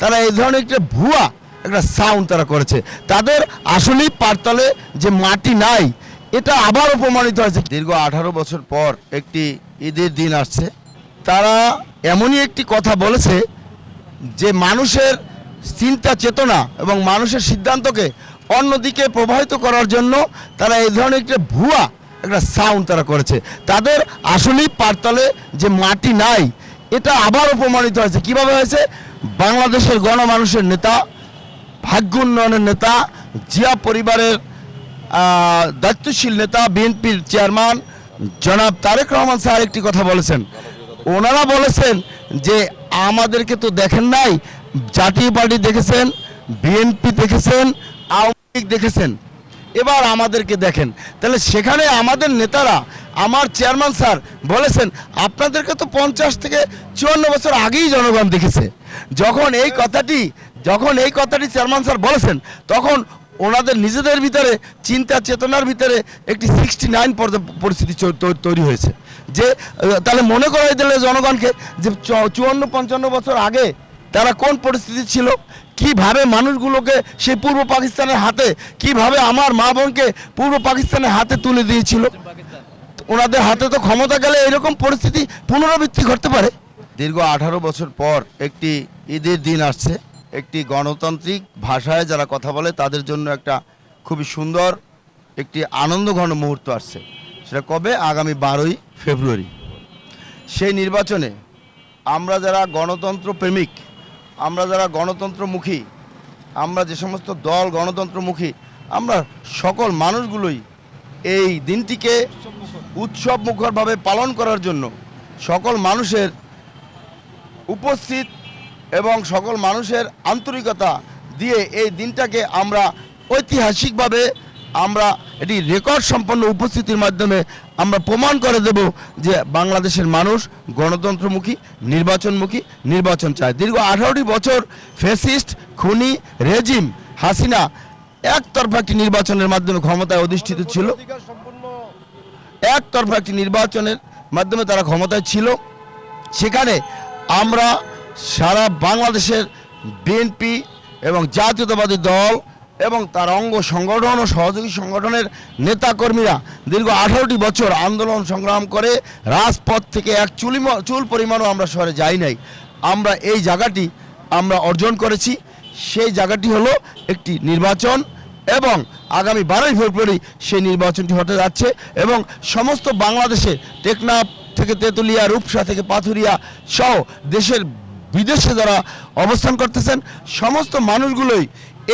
তারা এই ধরনের একটা ভুয়া একটা সাউন্ড তারা করেছে। তাদের আসলেই পারতলে যে মাটি নাই, এটা আবারও প্রমাণিত হয়েছে। দীর্ঘ আঠারো বছর পর একটি ঈদের দিন আসছে। তারা এমনই একটি কথা বলেছে যে মানুষের চিন্তা চেতনা এবং মানুষের সিদ্ধান্তকে অন্যদিকে প্রবাহিত করার জন্য তারা এই ধরনের একটা ভুয়া একটা সাউন্ড তারা করেছে। তাদের আসলেই পারতলে যে মাটি নাই, এটা আবারও প্রমাণিত হয়েছে। কীভাবে হয়েছে? বাংলাদেশের গণমানুষের নেতা, ভাগ্য উন্নয়নের নেতা, জিয়া পরিবারের দায়িত্বশীল নেতা, বিএনপির চেয়ারম্যান জনাব তারেক রহমান স্যার একটি কথা বলেছেন। ওনারা বলেছেন যে, আমাদেরকে তো দেখেন নাই, জাতীয় পার্টি দেখেছেন, বিএনপি দেখেছেন, আওয়ামী লীগ দেখেছেন। এবার আমাদেরকে দেখেন। তাহলে সেখানে আমাদের নেতারা আমার চেয়ারম্যান স্যার বলেছেন, আপনাদেরকে তো পঞ্চাশ থেকে চুয়ান্ন বছর আগেই জনগণ দেখেছে। যখন এই কথাটি, যখন এই কথাটি চেয়ারম্যান স্যার বলেছেন, তখন ওনাদের নিজেদের ভিতরে চিন্তা চেতনার ভিতরে একটি সিক্সটি নাইন পরিস্থিতি তৈরি হয়েছে। যে তাহলে মনে করাই দিলে জনগণকে যে চুয়ান্ন, পঞ্চান্ন বছর আগে তারা কোন পরিস্থিতি ছিল, কীভাবে মানুষগুলোকে সেই পূর্ব পাকিস্তানের হাতে, কীভাবে আমার মা বোনকে পূর্ব পাকিস্তানের হাতে তুলে দিয়েছিল ওনাদের হাতে তো ক্ষমতা গেলে এরকম পরিস্থিতি পুনরাবৃত্তি ঘটতে পারে। দীর্ঘ আঠারো বছর পর একটি ঈদের দিন আসছে। একটি গণতান্ত্রিক ভাষায় যারা কথা বলে তাদের জন্য একটা খুবই সুন্দর, একটি আনন্দঘন মুহূর্ত আসছে। সেটা কবে? আগামী বারোই ফেব্রুয়ারি। সেই নির্বাচনে আমরা যারা গণতন্ত্র প্রেমিক, আমরা যারা গণতন্ত্রমুখী, আমরা যে সমস্ত দল গণতন্ত্রমুখী, আমরা সকল মানুষগুলোই এই দিনটিকে উৎসব মুখরভাবে পালন করার জন্য সকল মানুষের উপস্থিত এবং সকল মানুষের আন্তরিকতা দিয়ে এই দিনটাকে আমরা ঐতিহাসিকভাবে আমরা এটি রেকর্ড সম্পন্ন উপস্থিতির মাধ্যমে আমরা প্রমাণ করে দেব যে বাংলাদেশের মানুষ গণতন্ত্রমুখী, নির্বাচনমুখী, নির্বাচন চায়। দীর্ঘ আঠারোটি বছর ফেসিস্ট খুনি, রেজিম হাসিনা একতরফা একটি নির্বাচনের মাধ্যমে ক্ষমতায় অধিষ্ঠিত ছিল। একতরফা একটি নির্বাচনের মাধ্যমে তারা ক্ষমতায় ছিল। সেখানে আমরা সারা বাংলাদেশের বিএনপি এবং জাতীয়তাবাদী দল এবং তার অঙ্গ সংগঠন ও সহযোগী সংগঠনের নেতাকর্মীরা দীর্ঘ আঠারোটি বছর আন্দোলন সংগ্রাম করে রাজপথ থেকে এক চুলি চুল পরিমাণও আমরা শহরে যাই নাই। আমরা এই জায়গাটি আমরা অর্জন করেছি। সেই জায়গাটি হলো একটি নির্বাচন এবং আগামী বারোই ফেব্রুয়ারি সেই নির্বাচনটি হতে যাচ্ছে এবং সমস্ত বাংলাদেশে টেকনাফ থেকে তেঁতুলিয়া, রূপসা থেকে পাথুরিয়া সহ দেশের বিদেশে যারা অবস্থান করতেছেন, সমস্ত মানুষগুলোই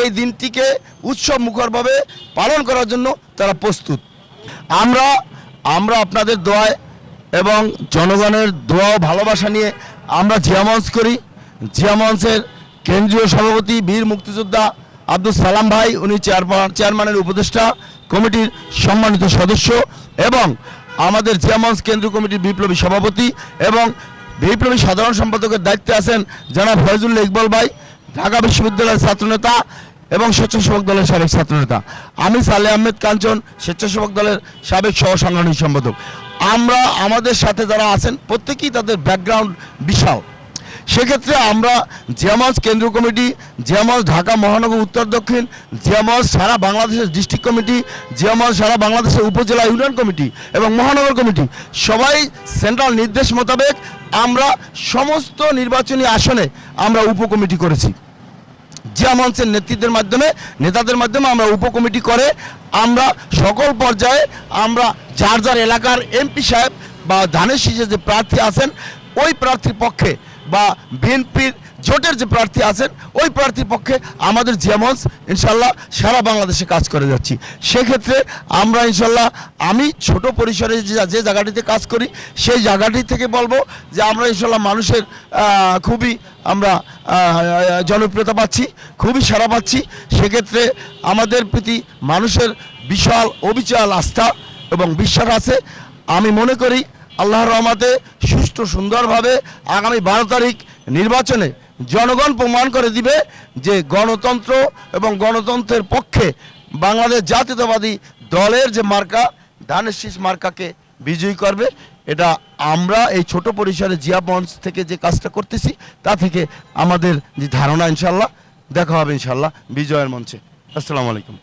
এই দিনটিকে উৎসব মুখরভাবে পালন করার জন্য তারা প্রস্তুত। আমরা আমরা আপনাদের দোয়ায় এবং জনগণের দোয়া ভালোবাসা নিয়ে আমরা জিয়ামঞ্চ করি। জিয়ামঞ্চের কেন্দ্রীয় সভাপতি, বীর মুক্তিযোদ্ধা আব্দুল সালাম ভাই, উনি চেয়ারম্যান চেয়ারম্যানের উপদেষ্টা কমিটির সম্মানিত সদস্য এবং আমাদের জিয়ামঞ্চ কেন্দ্রীয় কমিটির বিপ্লবী সভাপতি এবং বিপ্লবী সাধারণ সম্পাদকের দায়িত্বে আছেন জনাব ফয়জুল্লাহ ইকবাল ভাই, ঢাকা বিশ্ববিদ্যালয়ের ছাত্রনেতা এবং স্বেচ্ছাসেবক দলের সাবেক ছাত্রনেতা। আমি সালে আহমেদ কাঞ্চন, স্বেচ্ছাসেবক দলের সাবেক সহ সাংগঠনিক সম্পাদক। আমরা আমাদের সাথে যারা আছেন, প্রত্যেকেই তাদের ব্যাকগ্রাউন্ড বিশাল। সেক্ষেত্রে আমরা জিয়ামঞ্চ কেন্দ্রীয় কমিটি জিয়ামঞ্চ ঢাকা মহানগর উত্তর দক্ষিণ জিয়ামঞ্চ সারা বাংলাদেশের ডিস্ট্রিক্ট কমিটি জিয়ামঞ্চ সারা বাংলাদেশের উপজেলা ইউনিয়ন কমিটি এবং মহানগর কমিটি, সবাই সেন্ট্রাল নির্দেশ মোতাবেক আমরা সমস্ত নির্বাচনী আসনে আমরা উপকমিটি করেছি। জিয়া নেতৃত্বের মাধ্যমে, নেতাদের মাধ্যমে আমরা উপকমিটি করে আমরা সকল পর্যায়ে আমরা যার যার এলাকার এমপি সাহেব বা ধানের শীষে যে প্রার্থী আছেন, ওই প্রার্থীর পক্ষে বা বিএনপির জোটের যে প্রার্থী আছেন, ওই প্রার্থীর পক্ষে আমাদের জিয়ামঞ্চ ইনশাল্লাহ সারা বাংলাদেশে কাজ করে যাচ্ছি। সেক্ষেত্রে আমরা ইনশাল্লাহ, আমি ছোট পরিসরে যে যে জায়গাটিতে কাজ করি, সেই জায়গাটি থেকে বলব যে আমরা ইনশাল্লাহ মানুষের খুবই আমরা জনপ্রিয়তা পাচ্ছি, খুবই সারা পাচ্ছি। সেক্ষেত্রে আমাদের প্রতি মানুষের বিশাল অবিচাল আস্থা এবং বিশ্বাস আছে। আমি মনে করি আল্লাহর রহমাতে সুষ্ঠু সুন্দরভাবে আগামী বারো তারিখ নির্বাচনে জনগণ প্রমাণ করে দিবে যে গণতন্ত্র এবং গণতন্ত্রের পক্ষে বাংলাদেশ জাতীয়তাবাদী দলের যে মার্কা, ধানের শীষ মার্কাকে বিজয়ী করবে। এটা আমরা এই ছোট পরিসরে জিয়া মঞ্চ থেকে যে কাজটা করতেছি, তা থেকে আমাদের যে ধারণা ইনশাল্লাহ দেখা হবে ইনশাল্লাহ বিজয়ের মঞ্চে। আসসালামু আলাইকুম।